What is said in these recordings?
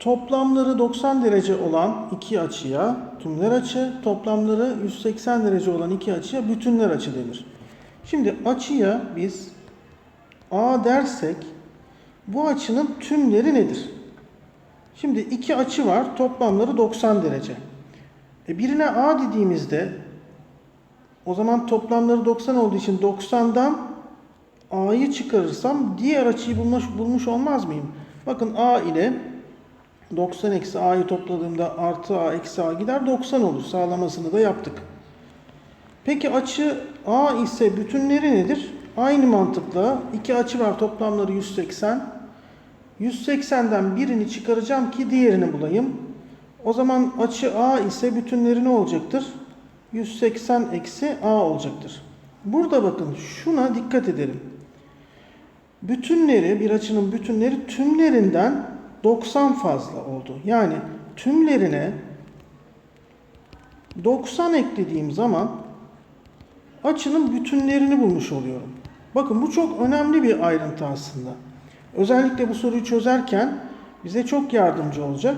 toplamları 90 derece olan iki açıya tümler açı, toplamları 180 derece olan iki açıya bütünler açı denir. Şimdi açıya biz A dersek bu açının tümleri nedir? Şimdi iki açı var, toplamları 90 derece. E birine A dediğimizde o zaman toplamları 90 olduğu için 90'dan A'yı çıkarırsam diğer açıyı bulmuş, bulmuş olmaz mıyım? Bakın A ile 90 eksi A'yı topladığımda artı A eksi A gider 90 olur. Sağlamasını da yaptık. Peki açı A ise bütünleri nedir? Aynı mantıkla iki açı var toplamları 180. 180'den birini çıkaracağım ki diğerini bulayım. O zaman açı A ise bütünleri ne olacaktır? 180 eksi A olacaktır. Burada bakın şuna dikkat edelim. Bütünleri, bir açının bütünleri tümlerinden 90 fazla oldu. Yani tümlerine 90 eklediğim zaman açının bütünlerini bulmuş oluyorum. Bakın bu çok önemli bir ayrıntı aslında. Özellikle bu soruyu çözerken bize çok yardımcı olacak.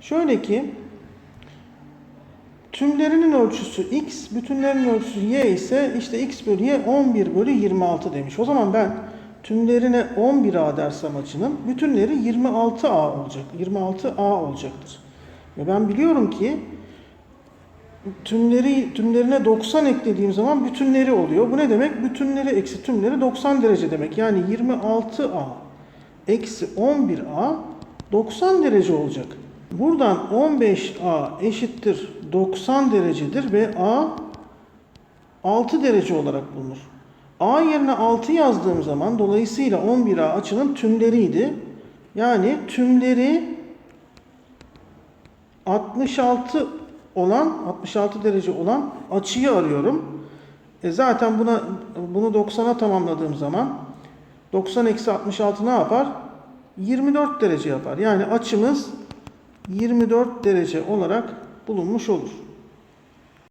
Şöyle ki tümlerinin ölçüsü x, bütünlerinin ölçüsü y ise işte x bölü y 11 bölü 26 demiş. O zaman ben tümlerine 11a dersem açının bütünleri 26a olacak. 26a olacaktır. Ve ben biliyorum ki tümleri tümlerine 90 eklediğim zaman bütünleri oluyor. Bu ne demek? Bütünleri eksi tümleri 90 derece demek. Yani 26a eksi 11a 90 derece olacak. Buradan 15a eşittir 90 derecedir ve a 6 derece olarak bulunur. A yerine 6 yazdığım zaman dolayısıyla 11A açının tümleriydi. Yani tümleri 66 olan 66 derece olan açıyı arıyorum. E zaten buna bunu 90'a tamamladığım zaman 90 eksi 66 ne yapar? 24 derece yapar. Yani açımız 24 derece olarak bulunmuş olur.